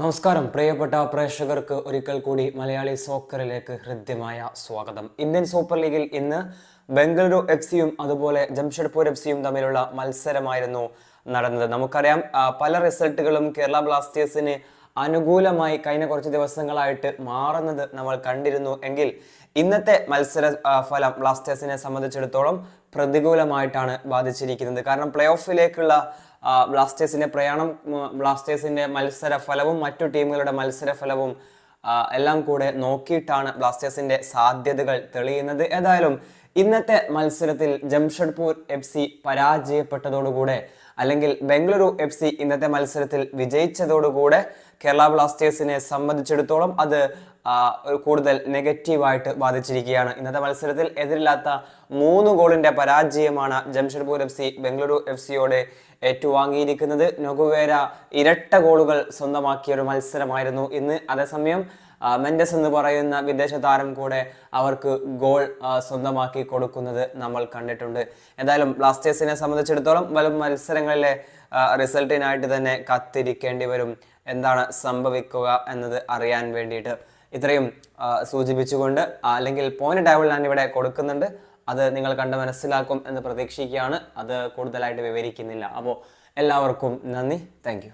നമസ്കാരം. പ്രിയപ്പെട്ട പ്രേക്ഷകർക്ക് ഒരിക്കൽ കൂടി മലയാളി സോക്കറിലേക്ക് ഹൃദ്യമായ സ്വാഗതം. ഇന്ത്യൻ സൂപ്പർ ലീഗിൽ ഇന്ന് ബംഗളൂരു എഫ് സിയും അതുപോലെ ജംഷഡ്പൂർ എഫ് സിയും തമ്മിലുള്ള മത്സരമായിരുന്നു നടന്നത്. നമുക്കറിയാം പല റിസൾട്ടുകളും കേരള ബ്ലാസ്റ്റേഴ്സിന് അനുകൂലമായി കഴിഞ്ഞ കുറച്ച് ദിവസങ്ങളായിട്ട് മാറുന്നത് നമ്മൾ കണ്ടിരുന്നു. എങ്കിൽ ഇന്നത്തെ മത്സര ഫലം ബ്ലാസ്റ്റേഴ്സിനെ സംബന്ധിച്ചിടത്തോളം പ്രതികൂലമായിട്ടാണ് ബാധിച്ചിരിക്കുന്നത്. കാരണം പ്ലേ ഓഫിലേക്കുള്ള ബ്ലാസ്റ്റേഴ്സിന്റെ പ്രയാണം ബ്ലാസ്റ്റേഴ്സിന്റെ മത്സര ഫലവും മറ്റു ടീമുകളുടെ മത്സര ഫലവും എല്ലാം കൂടെ നോക്കിയിട്ടാണ് ബ്ലാസ്റ്റേഴ്സിന്റെ സാധ്യതകൾ തെളിയുന്നത്. ഏതായാലും ഇന്നത്തെ മത്സരത്തിൽ ജംഷഡ്പൂർ എഫ് സി പരാജയപ്പെട്ടതോടുകൂടെ അല്ലെങ്കിൽ ബംഗളൂരു എഫ് സി ഇന്നത്തെ മത്സരത്തിൽ വിജയിച്ചതോടുകൂടെ കേരള ബ്ലാസ്റ്റേഴ്സിനെ സംബന്ധിച്ചിടത്തോളം അത് കൂടുതൽ നെഗറ്റീവായിട്ട് ബാധിച്ചിരിക്കുകയാണ്. ഇന്നത്തെ മത്സരത്തിൽ എതിരില്ലാത്ത മൂന്ന് ഗോളിന്റെ പരാജയമാണ് Jamshedpur F C Bengaluru F സിയോട് ഏറ്റുവാങ്ങിയിരിക്കുന്നത്. നൊഗുവേര ഇരട്ട ഗോളുകൾ സ്വന്തമാക്കിയ ഒരു മത്സരമായിരുന്നു ഇന്ന്. അതേസമയം മെൻഡസ് എന്ന് പറയുന്ന വിദേശ താരം കൂടെ അവർക്ക് ഗോൾ സ്വന്തമാക്കി കൊടുക്കുന്നത് നമ്മൾ കണ്ടിട്ടുണ്ട്. എന്തായാലും ബ്ലാസ്റ്റേഴ്സിനെ സംബന്ധിച്ചിടത്തോളം വരും മത്സരങ്ങളിലെ റിസൾട്ടിനായിട്ട് തന്നെ കാത്തിരിക്കേണ്ടി വരും. എന്താണ് സംഭവിക്കുക എന്നത് അറിയാൻ വേണ്ടിയിട്ട് ഇത്രയും സൂചിപ്പിച്ചുകൊണ്ട് അല്ലെങ്കിൽ പോയിന്റ് ടേബിൾ ഞാൻ ഇവിടെ കൊടുക്കുന്നുണ്ട്. അത് നിങ്ങൾ കണ്ട് മനസ്സിലാക്കും എന്ന് പ്രതീക്ഷിക്കുകയാണ്. അത് കൂടുതലായിട്ട് വിവരിക്കുന്നില്ല. അപ്പോൾ എല്ലാവർക്കും നന്ദി. താങ്ക്